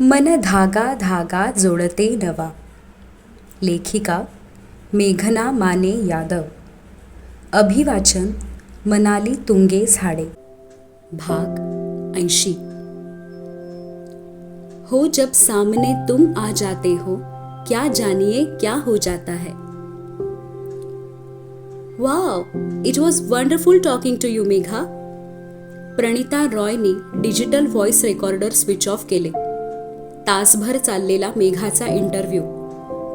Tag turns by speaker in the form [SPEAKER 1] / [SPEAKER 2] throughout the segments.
[SPEAKER 1] मन धागा धागा जोडते नवा. लेखिका मेघना माने यादव. अभिवाचन मनाली तुंगे झाडे. भाग ऐंशी. हो जब सामने तुम आ जाते हो क्या जानिए क्या हो जाता है? Wow it was wonderful talking to you Megha. Pranita रॉयनी digital voice recorder switch off केले. तासभर चाललेला मेघाचा इंटरव्ह्यू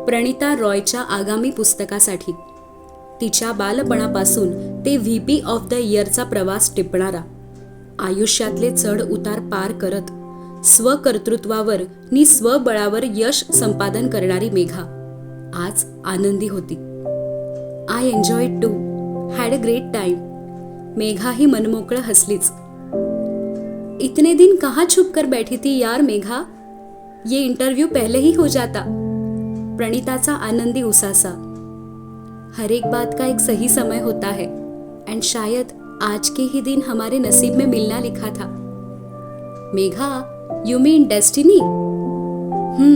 [SPEAKER 1] प्रणिता रॉयच्या आगामी पुस्तकासाठी. तिच्या बालपणापासून ते व्ही पी ऑफ द इयरचा प्रवास टिपणारा. आयुष्यातले चढ उतार पार करत स्वकर्तृत्वावर नि स्वबळावर यश संपादन करणारी मेघा. आज आनंदी होती. I enjoy to had a great time Megha ही मनमोकळं हसलीच. इतने दिन कहाँ छुप कर बैठी थी यार मेघा? ये इंटरव्यू पहले ही हो जाता। प्रणिताचा आनंदी उसासा। हर एक बात का एक सही समय होता है एंड शायद आज के ही दिन हमारे नसीब में मिलना लिखा था। Megha you mean destiny hmm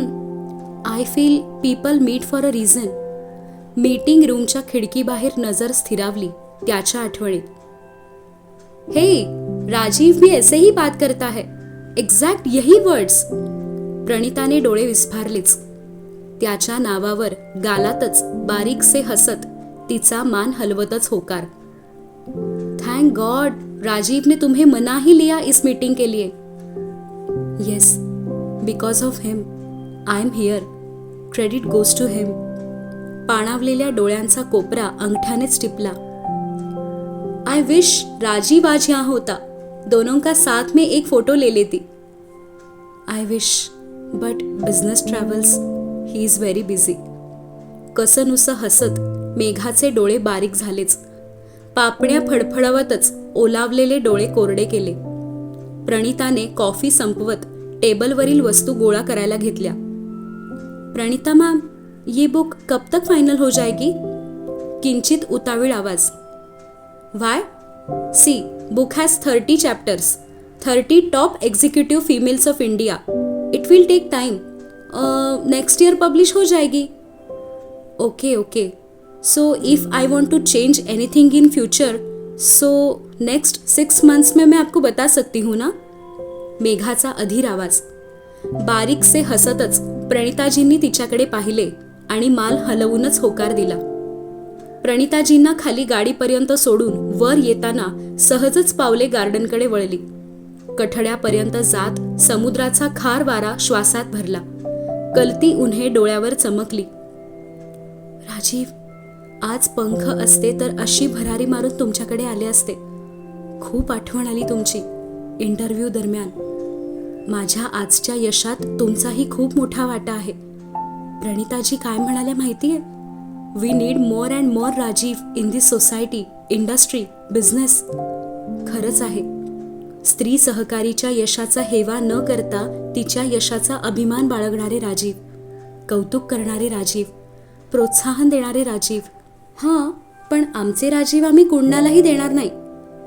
[SPEAKER 1] I feel people meet for a reason meeting रूमच्या खिडकीबाहेर नज़र स्थिरावली, त्याच्या आठवणीत। हे राजीव भी ऐसे ही बात करता है एग्जॅक्ट यही वर्ड्स प्रणिताने डोळे विस्फारलेच. त्याच्या नावावर गालातच बारीकसे हसत तिचा मान हलवतच होकार. थँक गॉड राजीव ने तुम्हें मना ही लिया इस मीटिंग के लिए. Yes because of him I am here. Credit goes to him. पाणावलेल्या डोळ्यांचा कोपरा अंगठ्यानेच टिपला. आई विश राजीव आज यहाँ होता. दोनों का साथ में एक फोटो ले लेती. I wish but business travels he is very busy कसनुसं हसत मेघाचे डोळे बारीक झालेच. पापण्या फडफडवतच ओलावलेले डोळे कोरडे केले. प्रणिताने कॉफी संपवत टेबलवरील वस्तू गोळा करायला घेतल्या. प्रणिता मॅम ये बुक कब तक फाइनल हो जाएगी? किंचित उतावीळ आवाज. Why see book has thirty chapters. Thirty top executive females of India. It will take time next year publish हो जाएगी okay okay so if I want to change anything in future so next six months में मैं आपको बता सकती हूँ ना? मेघाचा अधीर आवाज. बारीकसे हसतच प्रणिताजींनी तिच्याकडे पाहिले आणि माल हलवूनच होकार दिला. प्रणिताजींना खाली गाडीपर्यंत सोडून वर येताना सहजच पावले गार्डनकडे वळली. कठड्यापर्यंत जात समुद्राचा खार वारा श्वासात भरला. कलती उन्हे डोळ्यावर चमकली. राजीव आज पंख असते तर अशी भरारी मारून तुमच्याकडे आले असते. खूप आठवण आली तुमची इंटरव्ह्यू दरम्यान. माझ्या आजच्या यशात तुमचाही खूप मोठा वाटा आहे. प्रणिताजी काय म्हणाल्या माहितीये? We need more and more Rajiv in this society industry business खरंच आहे. स्त्री सहकारीच्या यशाचा हेवा न करता तिच्या यशाचा अभिमान बाळगणारे राजीव कौतुक करणारे राजीव प्रोत्साहन देणारे राजीव. हां पण आमचे राजीव आम्ही कोणालाही देणार नाही.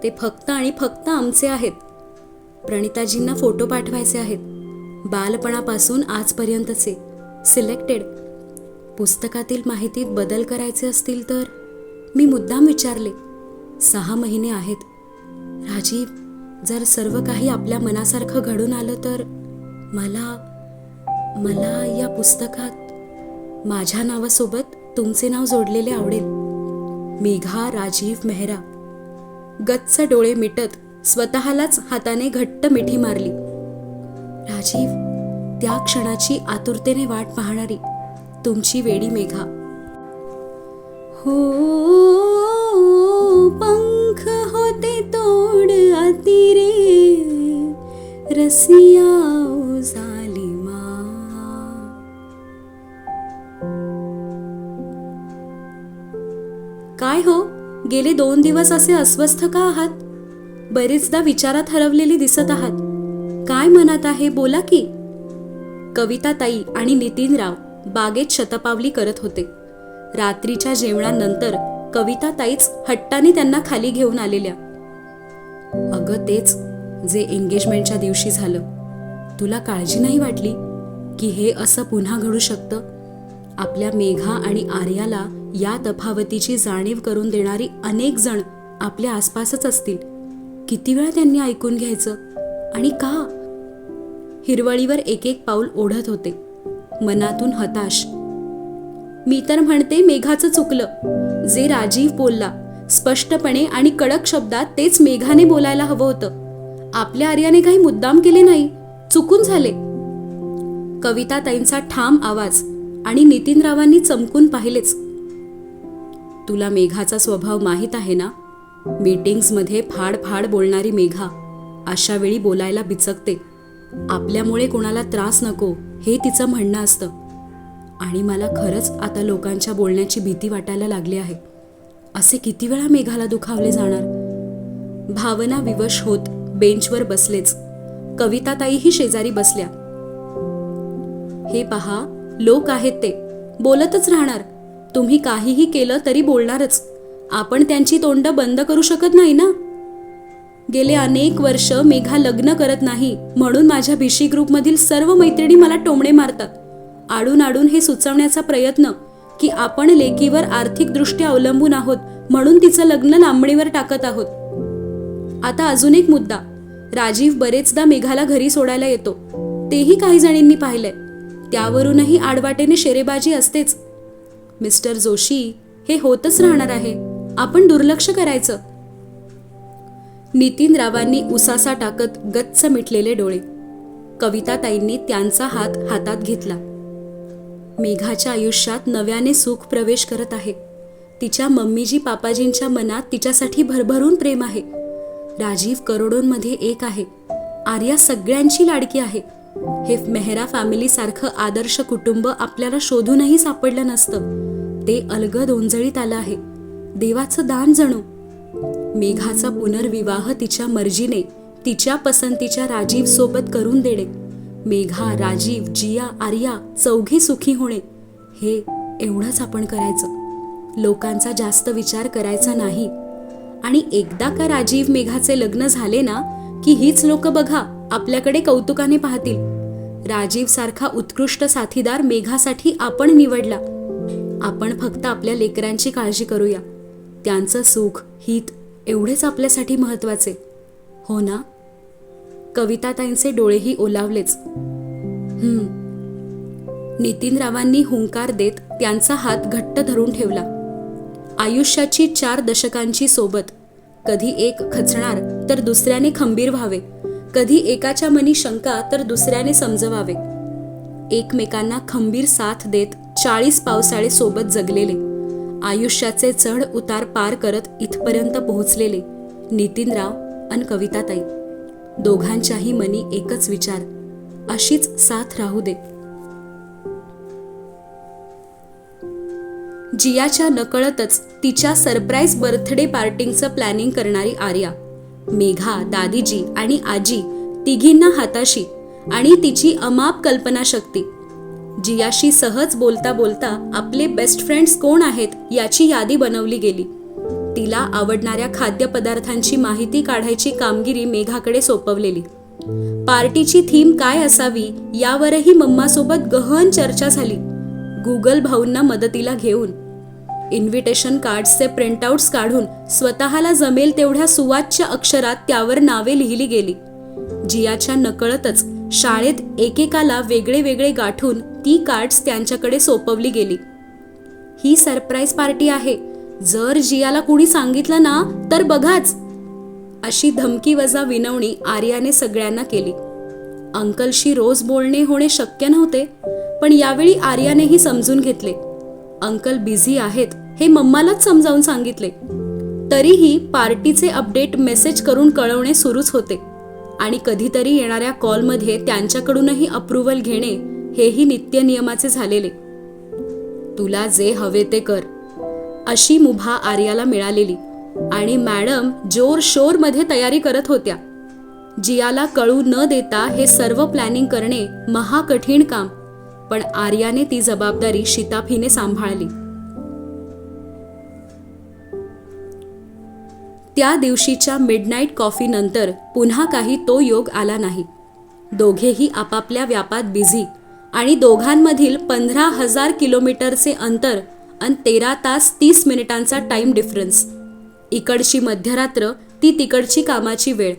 [SPEAKER 1] ते फक्त आणि फक्त आमचे आहेत. प्रणिताजींना फोटो पाठवायचे आहेत. बालपणापासून आजपर्यंतचे. सिलेक्टेड. पुस्तकातील माहितीत बदल करायचे असतील तर? मी मुद्दाम विचारले. सहा महिने आहेत. राजीव जर सर्व काही आपल्या मनासारखं घडून आलं तर मला मला या पुस्तकात माझ्या नावासोबत तुमचे नाव जोडलेले आवडेल. मेघा राजीव मेहरा. गच्च डोळे मिटत स्वतःलाच हाताने घट्ट मिठी मारली. राजीव त्या क्षणाची आतुरतेने वाट पाहणारी तुमची वेडी मेघा. हो पंख होते तोड अतिरे रे. रसिया झाली मा. काय हो? गेले दोन दिवस असे अस्वस्थ का आहात? बरेचदा विचारात हरवलेली दिसत आहात. काय मनात आहे? बोला की. कविता ताई आणि नितीनराव बागेत शतपावली करत होते. रात्रीच्या जेवणानंतर कविता ताईच हट्टाने त्यांना खाली घेऊन आलेल्या. अगं तेच जे एंगेजमेंटच्या दिवशी झालं. तुला काळजी नाही वाटली की हे असं पुन्हा घडू शकतं? आपल्या मेघा आणि आर्याला या तफावतीची जाणीव करून देणारी अनेक जण आपल्या आसपासच असतील. किती वेळा त्यांनी ऐकून घ्यायचं? आणि का? हिरवळीवर एक एक पाऊल ओढत होते. मनातून हताश. मी तर म्हणते मेघाचं चुकलं. जे राजीव बोलला स्पष्टपणे आणि कडक शब्दात तेच मेघाने बोलायला हवं होतं. आपल्या आर्याने काही मुद्दाम केले नाही. चुकून झाले. कविता ताईंचा ठाम आवाज आणि नितीनरावांनी चमकून पाहिलेच. तुला मेघाचा स्वभाव माहीत आहे ना? मीटिंग्समध्ये फाड फाड बोलणारी मेघा अशा वेळी बोलायला बिचकते. आपल्यामुळे कोणाला त्रास नको हे तिचं म्हणणं असतं. आणि मला खरंच आता लोकांच्या बोलण्याची भीती वाटायला लागली आहे. असे किती वेळा मेघाला दुखावले जाणार? भावना विवश होत बेंचवर बसलेच. कविताताईही शेजारी बसल्या. हे पहा लोक आहेत ते. बोलतच राहणार. तुम्ही काहीही केलं तरी बोलणारच. आपण त्यांची तोंड बंद करू शकत नाही ना? गेले अनेक वर्ष मेघा लग्न करत नाही म्हणून माझ्या भिशी ग्रुपमधील सर्व मैत्रिणी मला टोमणे मारतात. आडून आडून हे सुचवण्याचा प्रयत्न की आपण लेकीवर आर्थिकदृष्ट्या अवलंबून आहोत म्हणून तिचं लग्न लांबणीवर टाकत आहोत. आता अजून एक मुद्दा. राजीव बरेचदा मेघाला घरी सोडायला येतो. तेही काही जणींनी पाहिलंय. त्यावरूनही आडवाटेने शेरेबाजी असतेच. मिस्टर जोशी हे होतच राहणार आहे. आपण दुर्लक्ष करायचं. नितीन रावांनी उसासा टाकत गच्च मिटलेले डोळे. कविताताईंनी त्यांचा हात हातात घेतला. मेघाच्या आयुष्यात नव्याने सुख प्रवेश करत आहे. तिच्या मम्मीजी पापाजींच्या मनात तिच्यासाठी भरभरून प्रेम आहे. राजीव करोडोंमध्ये एक आहे. आर्या सगळ्यांची लाडकी आहे. हे मेहरा फॅमिली सारखं आदर्श कुटुंब आपल्याला शोधूनही सापडलं नसतं. ते अलगद ओंजळीत आलं आहे. देवाचं दान जणू. मेघाचा पुनर्विवाह तिच्या मर्जीने तिच्या पसंतीच्या राजीव सोबत करून देणे. मेघा राजीव जिया आर्या चौघी सुखी होणे हे एवढंच आपण करायचं. लोकांचा जास्त विचार करायचा नाही. आणि एकदा का राजीव मेघाचे लग्न झाले ना की हीच लोक बघा आपल्याकडे कौतुकाने पाहतील. राजीव सारखा उत्कृष्ट साथीदार मेघासाठी आपण निवडला. आपण फक्त आपल्या लेकरांची काळजी करूया. त्यांचं सुख हित एवढेच आपल्यासाठी महत्त्वाचे हो ना? कविताताईंचे डोळेही ओलावलेच. हम्म. हुंकार देत त्यांचा हात घट्ट धरून ठेवला. आयुष्याची चार दशकांची सोबत. कधी एक खचणार तर दुसऱ्याने खंबीर व्हावे. कधी एकाच्या मनी शंका तर दुसऱ्याने समजवावे. एकमेकांना खंबीर साथ देत चाळीस पावसाळे सोबत जगलेले. आयुष्याचे चढ उतार पार करत इथपर्यंत पोहोचलेले नितीनराव आणि कविताताई. दोघांच्याही मनी एकच विचार. अशीच साथ राहू दे. जियाच्या नकळतच तिच्या सरप्राईज बर्थडे पार्टींगचं प्लॅनिंग करणारी आर्या मेघा दादीजी आणि आजी तिघींना हाताशी आणि तिची अमाप कल्पनाशक्ती. जियाशी सहज बोलता बोलता आपले बेस्ट फ्रेंड्स कोण आहेत याची यादी बनवली गेली. तिला आवडणाऱ्या खाद्यपदार्थांची माहिती काढायची कामगिरी मेघाकडे सोपवलेली. पार्टीची थीम काय असावी यावरही मम्मासोबत गहन चर्चा झाली. गुगल भाऊंना मदतीला घेऊन. इन्व्हिटेशन कार्ड्सचे प्रिंटआउट्स काढून स्वतःला जमेल तेवढ्या सुवाच्य अक्षरात त्यावर नावे लिहिली गेली. जियाच्या नकळतच शाळेत एकेकाला वेगळे वेगळे गाठून ती कार्ड्स त्यांच्याकडे सोपवली गेली. ही सरप्राईज पार्टी आहे. जर जियाला कुणी सांगितलं ना तर बघाच. अशी धमकी वजा विनवणी आर्याने सगळ्यांना केली. अंकलशी रोज बोलणे होणे शक्य नव्हते पण यावेळी आर्यानेही समजून घेतले. अंकल बिझी आहेत हे मम्मालाच समजावून सांगितले. तरीही पार्टीचे अपडेट मेसेज करून कळवणे सुरूच होते. आणि कधीतरी येणाऱ्या कॉलमध्ये त्यांच्याकडूनही अप्रुव्हल घेणे हेही नित्य नियमाचे झालेले. तुला जे हवे ते कर. अशी मुभा आर्याला मिळालेली आणि मॅडम जोर शोरमध्ये तयारी करत होत्या. जियाला कळू न देता हे सर्व प्लॅनिंग करणे महाकठीण काम पण आर्याने ती जबाबदारी शिताफीने सांभाळली. त्या दिवशीच्या मिडनाईट कॉफी नंतर पुन्हा काही तो योग आला नाही. दोघेही आपापल्या व्यापात बिझी आणि दोघांमधील पंधरा हजार किलोमीटरचे अंतर आणि तेरा तास तीस मिनिटांचा टाइम डिफरन्स इकडची मध्यरात्र ती तिकडची कामाची वेळ.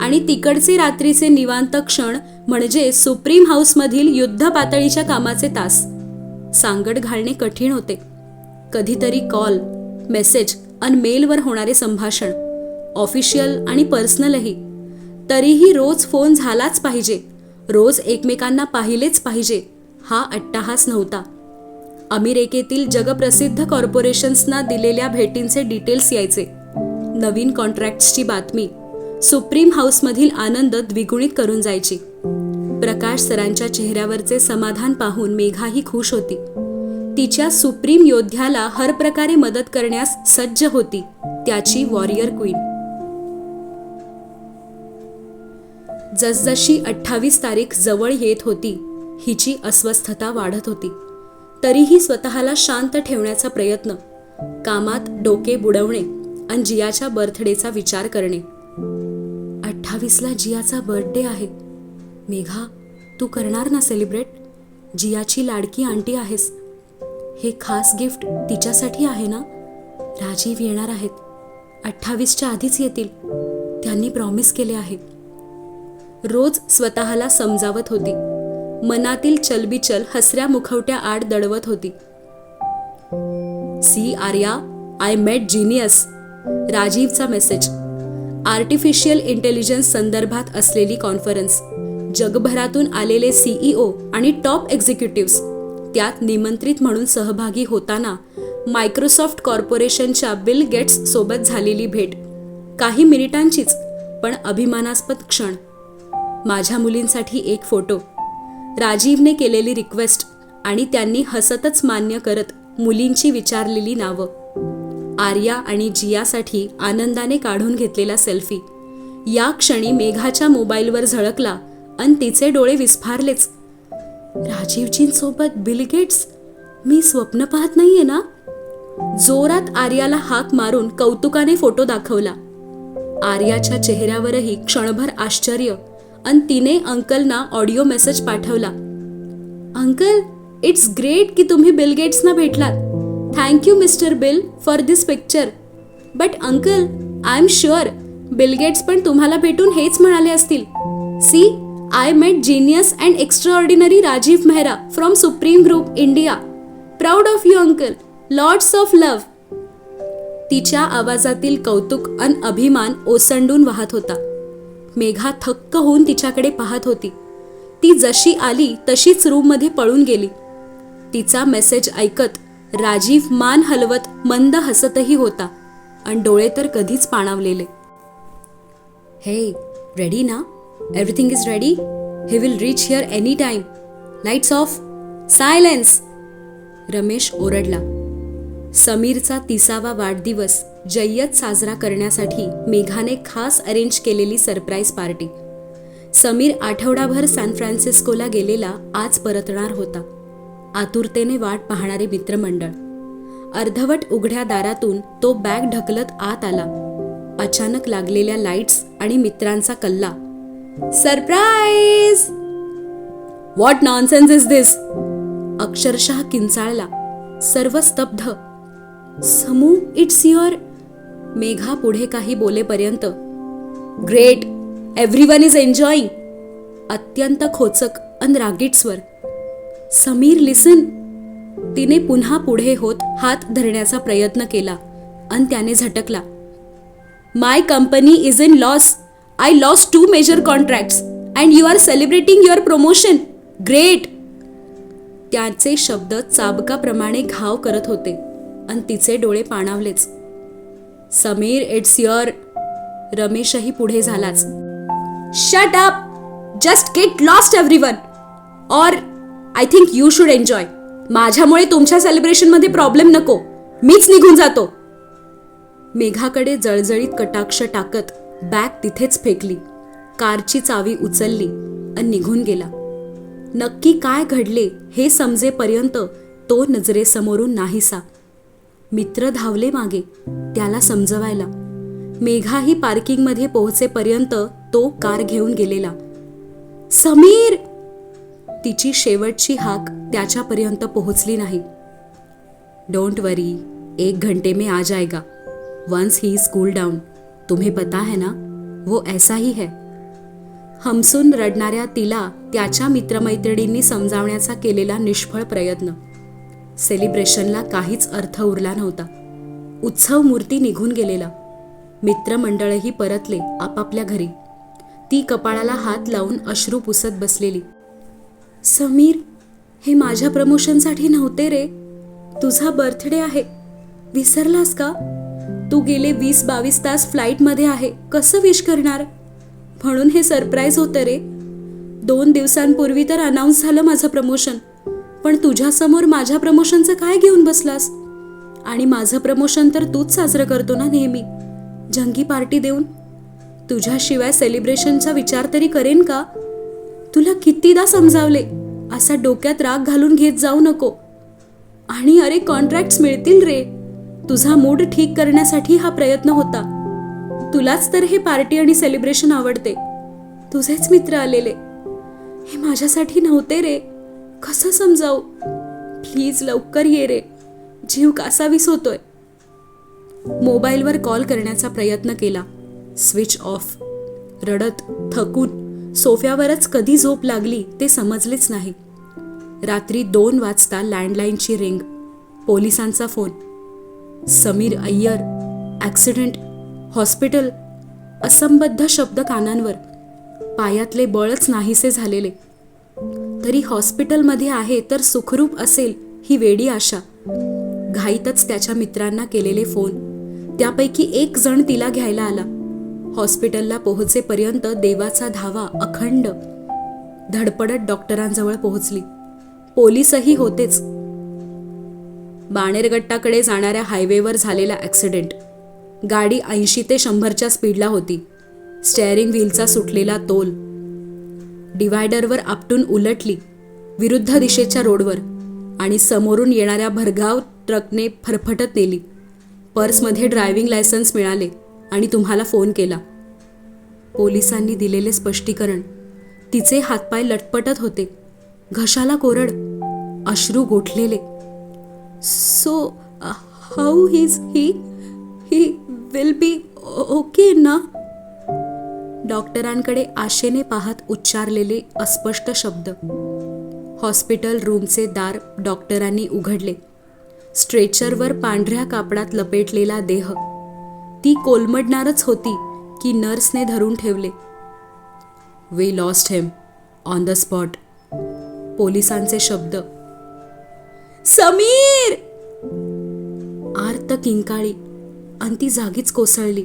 [SPEAKER 1] आणि तिकडचे रात्रीचे निवांत क्षण म्हणजे सुप्रीम हाऊसमधील युद्ध पातळीच्या कामाचे तास. सांगड घालणे कठीण होते. कधीतरी कॉल मेसेज आणि मेलवर होणारे संभाषण ऑफिशियल आणि पर्सनलही तरीही रोज फोन झालाच पाहिजे. रोज एकमेकांना पाहिलेच पाहिजे. हा अट्टाहास नव्हता. अमेरिकेतील जगप्रसिद्ध कॉर्पोरेशन्सना दिलेल्या भेटींचे डिटेल्स यायचे. नवीन कॉन्ट्रॅक्ट्सची बातमी. सुप्रीम हाऊसमधील आनंद द्विगुणित करून जायची. प्रकाश सरांच्या चेहऱ्यावरचे समाधान पाहून मेघाही खुश होती. तिच्या सुप्रीम योद्ध्याला हर प्रकारे मदत करण्यास सज्ज होती त्याची वॉरियर क्वीन. जसजशी अठ्ठावीस तारीख जवळ येत होती हिची अस्वस्थता वाढत होती. तरीही स्वतःला शांत ठेवण्याचा प्रयत्न कामात डोके बुडवणे आणि जियाच्या बर्थडेचा विचार करणे. अठ्ठावीसला जियाचा बर्थडे आहे. मेघा तू करणार ना सेलिब्रेट? जियाची लाडकी आंटी आहेस. हे खास गिफ्ट तिच्यासाठी आहे ना? राजीव येणार आहेत. अठ्ठावीसच्या आधीच येतील. त्यांनी प्रॉमिस केले आहे. रोज स्वतःला समजावत होती. मनातील चलबिचल हसऱ्या मुखवट्या आड दडवत होती. See Arya I met genius राजीवचा message artificial intelligence संदर्भात असलेली कॉन्फरन्स जगभरातून आलेले सीईओ आणि टॉप एक्झिक्युटिव्स त्यात निमंत्रित म्हणून सहभागी होताना मायक्रोसॉफ्ट कॉर्पोरेशनच्या बिल गेट्स सोबत झालेली भेट. काही मिनिटांचीच पण अभिमानास्पद क्षण. माझ्या मुलींसाठी एक फोटो. राजीवने केलेली रिक्वेस्ट आणि त्यांनी हसतच मान्य करत मुलींची विचारलेली नावं. आर्या आणि जियासाठी आनंदाने काढून घेतलेला सेल्फी या क्षणी मेघाच्या मोबाईलवर झळकला आणि तिचे डोळे विस्फारलेच. राजीवजींसोबत बिलगेट्स मी स्वप्न पाहत नाहीये ना? जोरात आर्याला हाक मारून कौतुकाने फोटो दाखवला. आर्याच्या चेहऱ्यावरही क्षणभर आश्चर्य आणि तिने अंकलना ऑडिओ मेसेज पाठवला. अंकल इट्स ग्रेट की तुम्ही बिल गेट्सना भेटलात. Thank you mister Bill for this picture but uncle I am sure Bill Gates पण तुम्हाला भेटून हेच म्हणाले असतील. See I met genius and extraordinary Rajiv Mehra from Supreme Group India proud of you uncle lords of love तिच्या आवाजातील कौतुक अन अभिमान ओसंडून वाहत होता. मेघा थक्क होऊन तिच्याकडे पाहत होती. ती जशी आली तशीच रूममध्ये पळून गेली. तिचा मेसेज ऐकत राजीव मान हलवत मंद हसतही होता आणि डोळे तर कधीच पाणावलेले. हे रेडी ना? Everything is ready he will reach here any time lights off silence Ramesh ओरडला. समीरचा तिसावा वाढदिवस. जय्यत साजरा करण्यासाठी मेघाने खास अरेंज केलेली सरप्राईज पार्टी समीर आठवडाभर सॅन फ्रान्सिस्कोला गेलेला आज परतणार होता. आतुरतेने वाट पाहणारे मित्रमंडळ. अर्धवट उघड्या दारातून तो बॅग ढकलत आत आला. अचानक लागलेल्या लाईट्स आणि मित्रांचा कल्ला. Surprise what nonsense is this अक्षरशः किंचाळला. सर्व स्तब्ध. समू इट्स युअर मेघा पुढे काही बोलेपर्यंत great every one is enjoying अत्यंत खोचक अन रागीट स्वर. समीर लिसन. तिने पुन्हा पुढे होत हात धरण्याचा प्रयत्न केला अन त्याने झटकला. My company is in loss. I loss two major contracts and you are celebrating your promotion. Great. त्याचे शब्द चाबकाप्रमाणे घाव करत होते आणि तिचे डोळे पाणावलेच. समीर इट्स युअर रमेशही पुढे झालाच. Shut up just get lost every one or I think you should enjoy माझ्यामुळे तुमच्या सेलिब्रेशनमध्ये प्रॉब्लेम नको. मीच निघून जातो. मेघाकडे जळजळीत कटाक्ष टाकत बॅग तिथेच फेकली. कारची चावी उचलली आणि निघून गेला. नक्की काय घडले हे समजेपर्यंत तो नजरेसमोरून नाहीसा. मित्र धावले मागे त्याला समजवायला. मेघाही पार्किंगमध्ये पोहोचेपर्यंत तो कार घेऊन गेलेला. समीर! तिची शेवटची हाक त्याच्यापर्यंत पोहोचली नाही. डोंट वरी एक घंटे में आ जाएगा. Once he is cool down. तुम्हें पता है ना? वो ऐसा ही है. हमसून रडणाऱ्या तिला त्याच्या मित्रमैत्रिणींनी समजावण्याचा केलेला निष्फळ प्रयत्न. सेलिब्रेशनला काहीच अर्थ उरला नव्हता. उत्सव मूर्ती निघून गेलेला. मित्रमंडळही परतले आपापल्या घरी. ती कपाळाला हात लावून अश्रू पुसत बसलेली. समीर हे माझ्या प्रमोशनसाठी नव्हते रे. तुझा बर्थडे आहे. विसरलास का? तू गेले वीस बावीस तास फ्लाईटमध्ये आहे. कसं विश करणार? म्हणून हे सरप्राईज होतं रे. दोन दिवसांपूर्वी तर अनाऊन्स झालं माझं प्रमोशन. पण तुझ्यासमोर माझ्या प्रमोशनचं काय घेऊन बसलास? आणि माझं प्रमोशन तर तूच साजरं करतो ना नेहमी? जंगी पार्टी देऊन? तुझ्याशिवाय सेलिब्रेशनचा विचार तरी करेन का? तुला कितीदा समजावले असा डोक्यात राग घालून घेत जाऊ नको. आणि अरे कॉन्ट्रॅक्ट्स मिळतील रे. तुझा मूड ठीक करण्यासाठी हा प्रयत्न होता. तुलाच तर हे पार्टी आणि सेलिब्रेशन आवडते. तुझेच मित्र आलेले. हे माझ्यासाठी नव्हते रे. कसं समजावू? प्लीज लवकर ये रे. जीव कासावीस होतोय. मोबाईलवर कॉल करण्याचा प्रयत्न केला. Switch off. रडत थकून सोफ्यावरच कधी झोप लागली ते समजलेच नाही. रात्री दोन वाजता लँडलाईनची रिंग. पोलिसांचा phone. Sameer Iyer accident hospital असंबद्ध शब्द कानांवर. पायातले बळच नाहीसे झालेले. तरी हॉस्पिटलमध्ये आहे तर सुखरूप असेल ही वेडी आशा. घाईतच त्याच्या मित्रांना केलेले फोन. त्यापैकी एक जण तिला घ्यायला आला. हॉस्पिटलला पोहोचेपर्यंत देवाचा धावा अखंड. धडपडत डॉक्टरांजवळ पोहोचली. पोलीसही होतेच. बाणेरगट्टाकडे जाणाऱ्या हायवेवर झालेला ॲक्सिडेंट. गाडी ऐंशी ते शंभरच्या स्पीडला होती. स्टेअरिंग व्हीलचा सुटलेला तोल. डिवायडरवर आपटून उलटली विरुद्ध दिशेच्या रोडवर आणि समोरून येणाऱ्या भरगाव ट्रकने फरफटत नेली. पर्समध्ये ड्रायव्हिंग लायसन्स मिळाले आणि तुम्हाला फोन केला. पोलिसांनी दिलेले स्पष्टीकरण. तिचे हातपाय लटपटत होते. घशाला कोरड अश्रू गोठलेले. So how his he he will be okay ना? डॉक्टरांकडे आशेने पाहत उच्चारलेले अस्पष्ट शब्द. हॉस्पिटल रूमचे दार डॉक्टरांनी उघडले. स्ट्रेचरवर पांढऱ्या कापडात लपेटलेला देह. ती कोलमडणारच होती की नर्सने धरून ठेवले. We lost him on the spot पोलिसांचे शब्द. समीर! आर्त किंकाळी आणि ती जागीच कोसळली.